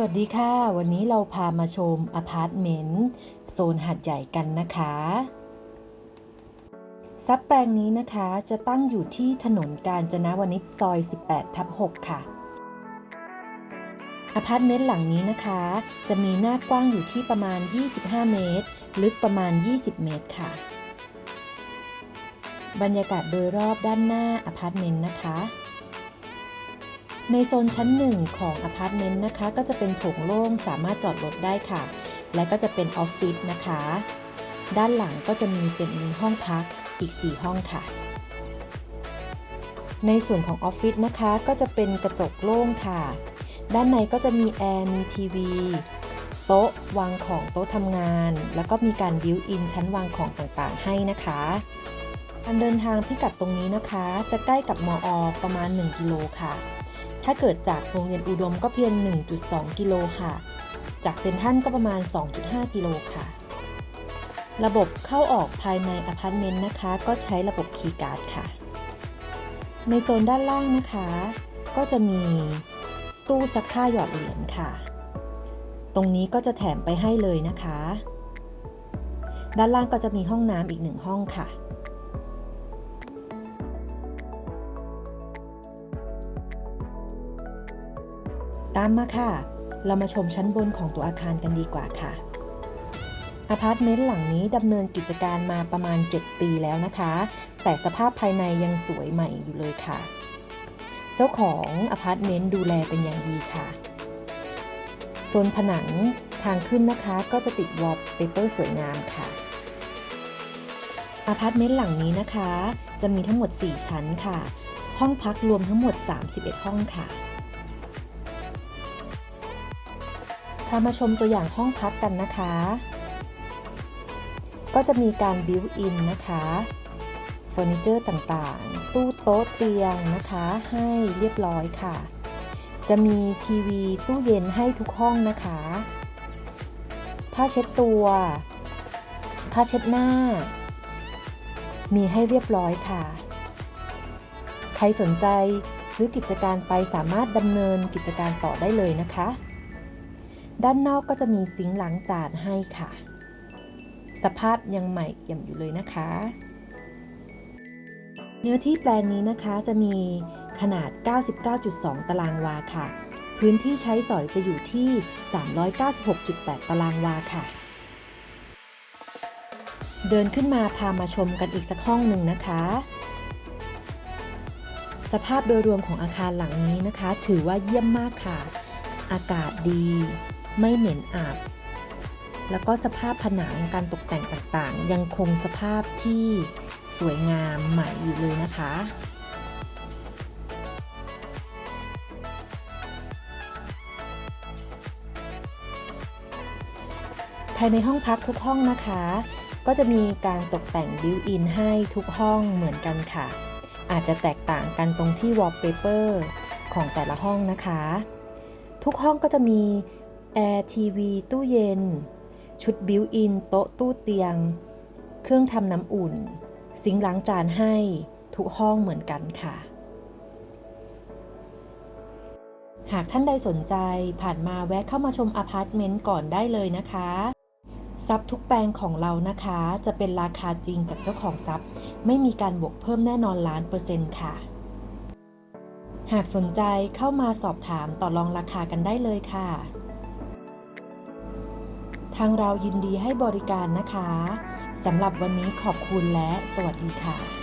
วัสดีค่ะ วันนี้เราพามาชมอพาร์ตเมนต์โซนหาดใหญ่กันนะคะซับแปลงนี้นะคะจะตั้งอยู่ที่ถนนกาญจนวนิชซอย 18 ทับ 6 ค่ะ อพาร์ตเมนต์หลังนี้นะคะ จะมีหน้ากว้างอยู่ที่ประมาณ 25 เมตร ลึกประมาณ 20 เมตรค่ะ บรรยากาศโดยรอบด้านหน้าอพาร์ตเมนต์นะคะ ในโซนชั้นหนึ่งของอพาร์ตเมนต์นะคะ ก็จะเป็นโถงโล่งสามารถจอดรถได้ค่ะ และก็จะเป็นออฟฟิศนะคะ ด้านหลังก็จะมีเป็นห้องพักอีก 4 ห้องค่ะ ในส่วนของออฟฟิศนะคะก็จะเป็นกระจกโล่งค่ะ ด้านในก็จะมีแอร์มีทีวีโต๊ะวางของโต๊ะทำงาน แล้วก็มีการบิวอินชั้นวางของต่างๆ ให้นะคะการเดินทางพิกัดตรงนี้นะคะ จะใกล้กับมอประมาณ 1 กิโลค่ะ ถ้าเกิดจากโรงเรียนอุดมก็เพียง 1.2 กิโลค่ะ จากเซนทรัลก็ประมาณ 2.5 กิโลค่ะ ระบบเข้าออกภายในอพาร์ตเมนต์นะคะ ก็ใช้ระบบคีย์การ์ดค่ะ ในโซนด้านล่างนะคะ ก็จะมีตู้ซักผ้าหยอดเหรียญค่ะ ตรงนี้ก็จะแถมไปให้เลยนะคะ ด้านล่างก็จะมีห้องน้ำอีกหนึ่งห้องค่ะ ตามมาค่ะ เรามาชมชั้นบนของตัวอาคารกันดีกว่าค่ะอพาร์ตเมนต์หลังนี้ดำเนินกิจการมาประมาณ 7 ปีแล้วนะคะ แต่สภาพภายในยังสวยใหม่อยู่เลยค่ะ เจ้าของอพาร์ตเมนต์ดูแลเป็นอย่างดีค่ะโซนผนังทางขึ้นนะคะก็จะติดวอลเปเปอร์สวยงามค่ะอพาร์ตเมนต์หลังนี้นะคะ จะมีทั้งหมด 4 ชั้นค่ะ ห้องพักรวมทั้งหมด 31 ห้องค่ะ พามาชมตัวอย่างห้องพักกันนะคะ ก็จะมีการบิวอินนะคะเฟอร์นิเจอร์ต่างๆ ตู้โต๊ะเตียงนะคะ ให้เรียบร้อยค่ะ จะมีทีวีตู้เย็นให้ทุกห้องนะคะ ผ้าเช็ดตัว ผ้าเช็ดหน้า มีให้เรียบร้อยค่ะ ใครสนใจซื้อกิจการไปสามารถดำเนินกิจการต่อได้เลยนะคะ ด้านนอกก็จะมีซิงค์ล้างจานให้ค่ะ สภาพยังใหม่เอี่ยมอยู่เลยนะคะ เนื้อที่แปลงนี้นะคะจะมีขนาด 99.2 ตารางวาค่ะ พื้นที่ใช้สอยจะอยู่ที่ 396.8 ตารางวาค่ะ เดินขึ้นมาพามาชมกันอีกสักห้องหนึ่งนะคะสภาพโดยรวมของอาคารหลังนี้นะคะ ถือว่าเยี่ยมมากค่ะ อากาศดี ไม่เหม็นอับแล้วก็สภาพผนังการตกแต่งต่างๆ ยังคงสภาพที่สวยงามใหม่อยู่เลยนะคะภายในห้องพักทุกห้องนะคะ ก็จะมีการตกแต่งบิวอินให้ทุกห้องเหมือนกันค่ะ อาจจะแตกต่างกันตรงที่วอลเปเปอร์ของแต่ละห้องนะคะ ทุกห้องก็จะมี แอร์ทีวีตู้เย็น ชุดบิวอินโต๊ะตู้เตียง เครื่องทำน้ำอุ่นซิงล้างจานให้ทุกห้องเหมือนกันค่ะ หากท่านใดสนใจผ่านมาแวะเข้ามาชมอพาร์ตเมนต์ก่อนได้เลยนะคะทรัพย์ทุกแปลงของเรานะคะ จะเป็นราคาจริงจากเจ้าของทรัพย์ ไม่มีการบวกเพิ่มแน่นอนล้านเปอร์เซ็นต์ค่ะ หากสนใจเข้ามาสอบถามต่อรองราคากันได้เลยค่ะ ทางเรายินดีให้บริการนะคะ สำหรับวันนี้ขอบคุณและสวัสดีค่ะ